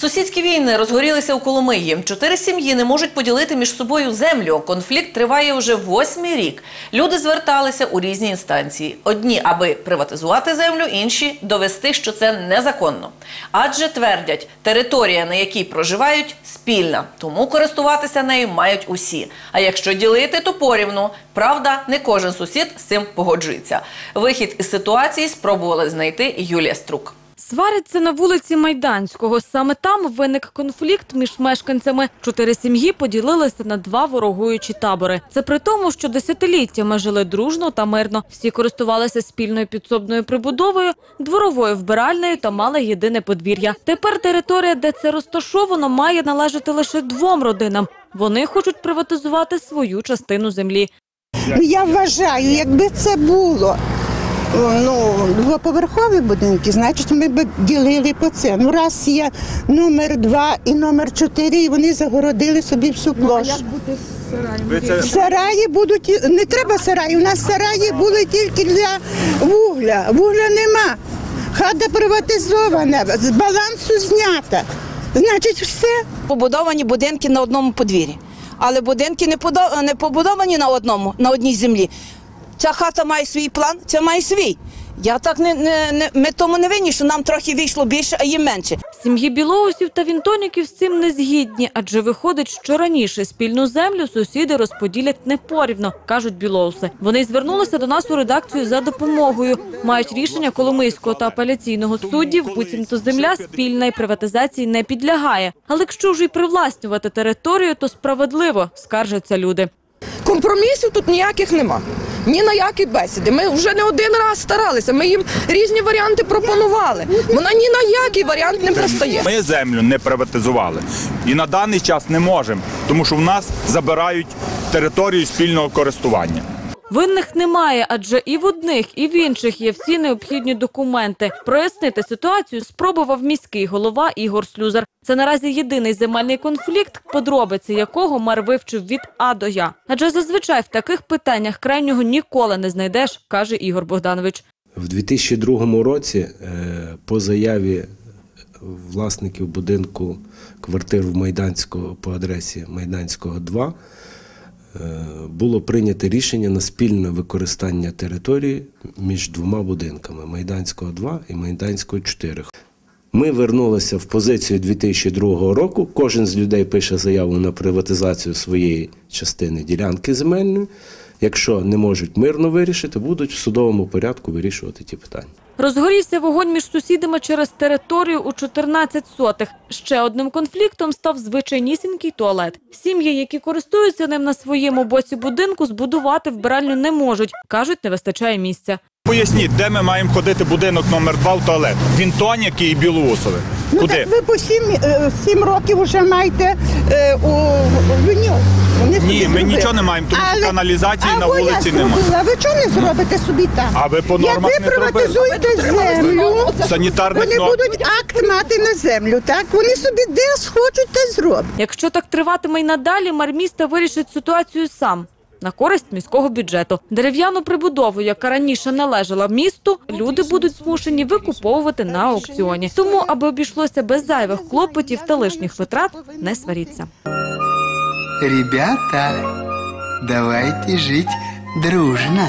Сусідські війни розгорілися у Коломиї. Чотири сім'ї не можуть поділити між собою землю. Конфлікт триває вже восьмий рік. Люди зверталися у різні інстанції. Одні, аби приватизувати землю, інші довести, що це незаконно. Адже твердять, територія, на якій проживають, спільна, тому користуватися нею мають усі. А якщо ділити, то порівну. Правда, не кожен сусід з цим погоджується. Вихід із ситуації спробувала знайти Юлія Струк. Сваряться на вулиці Майданського. Саме там виник конфлікт між мешканцями. Чотири сім'ї поділилися на два ворогуючі табори. Це при тому, що десятиліттями жили дружно та мирно. Всі користувалися спільною підсобною прибудовою, дворовою вбиральнею та мали єдине подвір'я. Тепер територія, де це розташовано, має належати лише двом родинам. Вони хочуть приватизувати свою частину землі. Ну, Я вважаю, якби це було ну, двоповерхові будинки, значить ми б ділили по це. Ну, раз є номер два і номер чотири, і вони загородили собі всю площу. Сараї будуть, не треба сараї, у нас сараї були тільки для вугля. Вугля нема. Хата приватизована, з балансу знята. Значить, все. побудовані будинки на одному подвір'ї. Але будинки не, подо- не побудовані на одному, на одній землі. Ця хата має свій план, ця має свій. Я так не, не, не ми тому не винні, що нам трохи вийшло більше, а їм менше. Сім'ї білоусів та вінтоніків з цим не згідні, адже виходить, що раніше спільну землю сусіди розподілять непорівно, кажуть білоуси. Вони звернулися до нас у редакцію за допомогою. Мають рішення Коломийського та апеляційного суддів, буцімто земля спільна і приватизації не підлягає. Але якщо вже й привласнювати територію, то справедливо, скаржаться люди. Компромісів тут ніяких нема. Ні на які бесіди. Ми вже не один раз старалися. Ми їм різні варіанти пропонували. Вона ні на який варіант не пристає. Ми землю не приватизували і на даний час не можемо, тому що в нас забирають територію спільного користування. Винних немає, адже і в одних, і в інших є всі необхідні документи. Прояснити ситуацію спробував міський голова Ігор Слюзар. Це наразі єдиний земельний конфлікт, подробиці якого мер вивчив від А до Я. Адже зазвичай в таких питаннях крайнього ніколи не знайдеш, каже Ігор Богданович. В 2002 році е, по заяві власників будинку квартир в Майданського по адресі Майданського 2 е, було прийнято рішення на спільне використання території між двома будинками Майданського 2 і Майданського 4. Ми вернулися в позицію 2002 року. Кожен з людей пише заяву на приватизацію своєї частини ділянки земельної. Якщо не можуть мирно вирішити, будуть в судовому порядку вирішувати ті питання. Розгорівся вогонь між сусідами через територію у 14 сотих. Ще одним конфліктом став звичайнісінький туалет. Сім'ї, які користуються ним на своєму боці будинку, збудувати вбиральню не можуть. Кажуть, не вистачає місця. Поясніть, де ми маємо ходити будинок номер 2 в туалет? Вінтоніки і Білоусове. Ну Куди? так ви по сім, е, сім років вже маєте е, у. Вони собі Ні, ми зробили. нічого не маємо, тому що каналізації на я вулиці немає. зробила. Ви чого не зробите собі там? А ви по Як нормах ви не зробили? приватизуєте землю, Санітарних вони норм. будуть акт мати на землю, так? Вони собі де схочуть, те зроблять. Якщо так триватиме й надалі, мер міста вирішить ситуацію сам. На користь міського бюджету дерев'яну прибудову, яка раніше належала місту, люди будуть змушені викуповувати на аукціоні. Тому, аби обійшлося без зайвих клопотів та лишніх витрат, не сваріться. Ребята, давайте жить дружно.